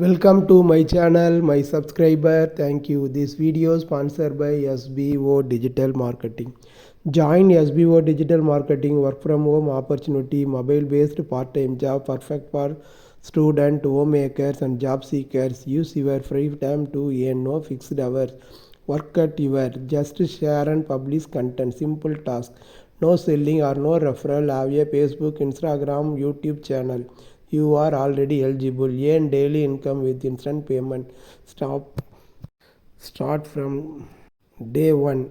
Welcome to my channel, my subscriber. Thank you. This video sponsored by SBO Digital Marketing. Join SBO Digital Marketing work from home opportunity, mobile based part time job perfect for student, homemakers, and job seekers. Use your free time to earn no fixed hours. Work at your just share and publish content. Simple task. No selling or no referral. Have a Facebook, Instagram, YouTube channel. You are already eligible. Earn daily income with instant payment. Stop. Start from day one.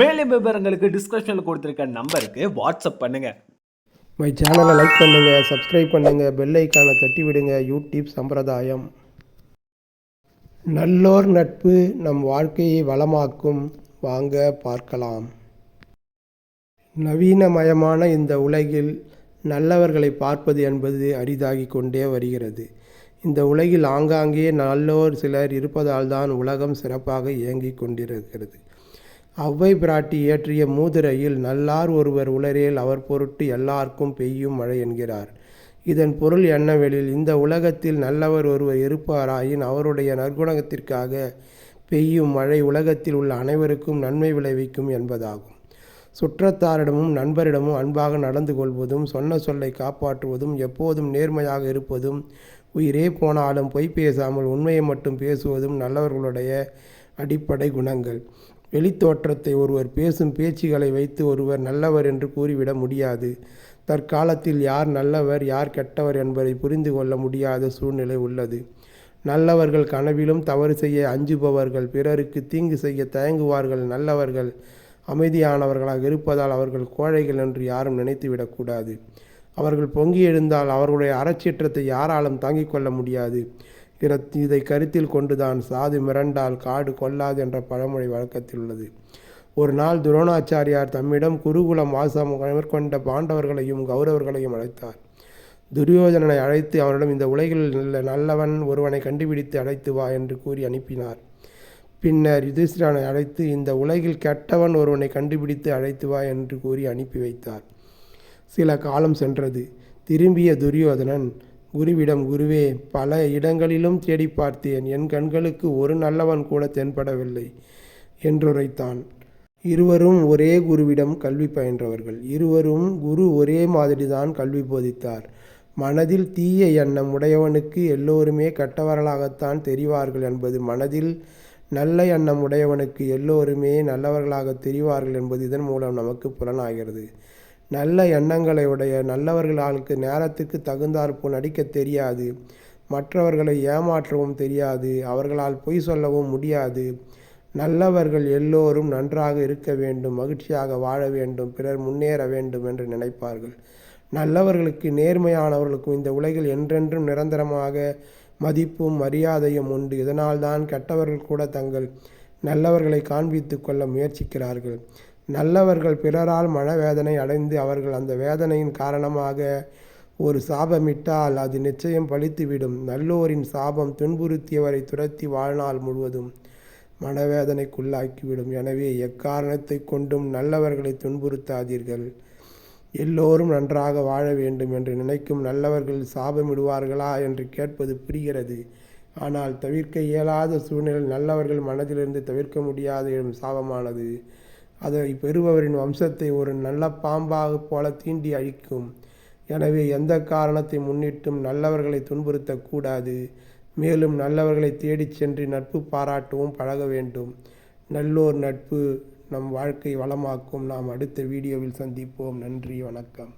மேலும் விவரங்களுக்கு டிஸ்கிரிப்ஷன்ல கொடுத்திருக்க நம்பருக்கு WhatsApp பண்ணுங்க. My சேனலை like பண்ணுங்கள் subscribe பண்ணுங்கள் bell ஐக்கானை தட்டி விடுங்க யூடியூப் சம்பிரதாயம். நல்லோர் நட்பு நம் வாழ்க்கையை வளமாக்கும். வாங்க பார்க்கலாம். நவீனமயமான இந்த உலகில் நல்லவர்களை பார்ப்பது என்பது அரிதாகி கொண்டே வருகிறது. இந்த உலகில் ஆங்காங்கே நல்லோர் சிலர் இருப்பதால் தான் உலகம் சிறப்பாக இயங்கிக் கொண்டிருக்கிறது. அவ்வை பிராட்டி இயற்றிய மூதுரையில் நல்லார் ஒருவர் உளரேல் அவர் பொருட்டு எல்லாருக்கும் பெய்யும் மழை என்கிறார். இதன் பொருள் என்னவெனில் இந்த உலகத்தில் நல்லவர் ஒருவர் இருப்பாராயின் அவருடைய நற்குணத்திற்காக பெய்யும் மழை உலகத்தில் உள்ள அனைவருக்கும் நன்மை விளைவிக்கும் என்பதாகும். சுற்றத்தாரிடமும் நண்பரிடமும் அன்பாக நடந்து கொள்வதும் சொன்ன சொல்லை காப்பாற்றுவதும் எப்போதும் நேர்மையாக இருப்பதும் உயிரே போனாலும் பொய் பேசாமல் உண்மையை மட்டும் பேசுவதும் நல்லவர்களுடைய அடிப்படை குணங்கள். வெளித்தோற்றத்தை ஒருவர் பேசும் பேச்சுகளை வைத்து ஒருவர் நல்லவர் என்று கூறிவிட முடியாது. தற்காலத்தில் யார் நல்லவர் யார் கெட்டவர் என்பதை புரிந்து கொள்ள முடியாத சூழ்நிலை உள்ளது. நல்லவர்கள் கனவிலும் தவறு செய்ய அஞ்சுபவர்கள் பிறருக்கு தீங்கு செய்ய தயங்குவார்கள். நல்லவர்கள் அமைதியானவர்களாக இருப்பதால் அவர்கள் கோழைகள் என்று யாரும் நினைத்துவிடக்கூடாது அவர்கள் பொங்கி எழுந்தால் அவர்களுடைய அறச்சீற்றத்தை யாராலும் தாங்கிக் கொள்ள முடியாது. இதை கருத்தில் கொண்டுதான் சாது மிரண்டால் காடு கொல்லாது என்ற பழமொழி வழக்கத்தில் உள்ளது. ஒரு நாள் துரோணாச்சாரியார் தம்மிடம் குருகுலம் வாசம் மேற்கொண்ட பாண்டவர்களையும் கௌரவர்களையும் அழைத்தார். துரியோதனனை அழைத்து அவனிடம் இந்த உலகில் நல்ல நல்லவன் ஒருவனை கண்டுபிடித்து அழைத்து வா என்று கூறி அனுப்பினார். பின்னர் யுதிஷ்டிரனை அழைத்து இந்த உலகில் கெட்டவன் ஒருவனை கண்டுபிடித்து அழைத்து வா என்று கூறி அனுப்பி வைத்தார். சில காலம் சென்றது. திரும்பிய துரியோதனன் குருவிடம் குருவே பல இடங்களிலும் தேடி பார்த்தேன். என் கண்களுக்கு ஒரு நல்லவன் கூட தென்படவில்லை என்றுரைத்தான். இருவரும் ஒரே குருவிடம் கல்வி பயின்றவர்கள். இருவரும் குரு ஒரே மாதிரிதான் கல்வி போதித்தார். மனதில் தீய எண்ணம் உடையவனுக்கு எல்லோருமே கெட்டவர்களாகத்தான் தெரிவார்கள் என்பது மனதில் நல்ல எண்ணம் உடையவனுக்கு எல்லோருமே நல்லவர்களாக தெரிவார்கள் என்பது இதன் மூலம் நமக்கு புலனாகிறது. நல்ல எண்ணங்களை உடைய நல்லவர்களுக்கு நேரத்துக்கு தகுந்தாற்போல் நடிக்க தெரியாது. மற்றவர்களை ஏமாற்றவும் தெரியாது. அவர்களால் பொய் சொல்லவும் முடியாது. நல்லவர்கள் எல்லோரும் நன்றாக இருக்க வேண்டும் மகிழ்ச்சியாக வாழ வேண்டும் பிறர் முன்னேற வேண்டும் என்று நினைப்பார்கள். நல்லவர்களுக்கு நேர்மையானவர்களுக்கும் இந்த உலகில் என்றென்றும் நிரந்தரமாக மதிப்பும் மரியாதையும் உண்டு. இதனால்தான் கெட்டவர்கள் கூட தங்கள் நல்லவர்களை காண்பித்து கொள்ள முயற்சிக்கிறார்கள். நல்லவர்கள் பிறரால் மனவேதனை அடைந்து அவர்கள் அந்த வேதனையின் காரணமாக ஒரு சாபமிட்டால் அது நிச்சயம் பழித்துவிடும். நல்லோரின் சாபம் துன்புறுத்தியவரை துரத்தி வாழ்நாள் முழுவதும் மனவேதனைக்குள்ளாக்கிவிடும். எனவே எக்காரணத்தை கொண்டும் நல்லவர்களை துன்புறுத்தாதீர்கள். எல்லோரும் நன்றாக வாழ வேண்டும் என்று நினைக்கும் நல்லவர்கள் சாபமிடுவார்களா என்று கேட்பது புரிகிறது. ஆனால் தவிர்க்க இயலாத சூழ்நிலை நல்லவர்கள் மனதிலிருந்து தவிர்க்க முடியாத எழும் சாபமானது. அதை பெறுபவரின் வம்சத்தை ஒரு நல்ல பாம்பாக போல தீண்டி அழிக்கும். எனவே எந்த காரணத்தை முன்னிட்டும் நல்லவர்களை துன்புறுத்தக்கூடாது. மேலும் நல்லவர்களை தேடிச் சென்று நட்பு பாராட்டவும் பழக வேண்டும். நல்லோர் நட்பு நம் வாழ்க்கை வளமாக்கும். நாம் அடுத்த வீடியோவில் சந்திப்போம். நன்றி வணக்கம்.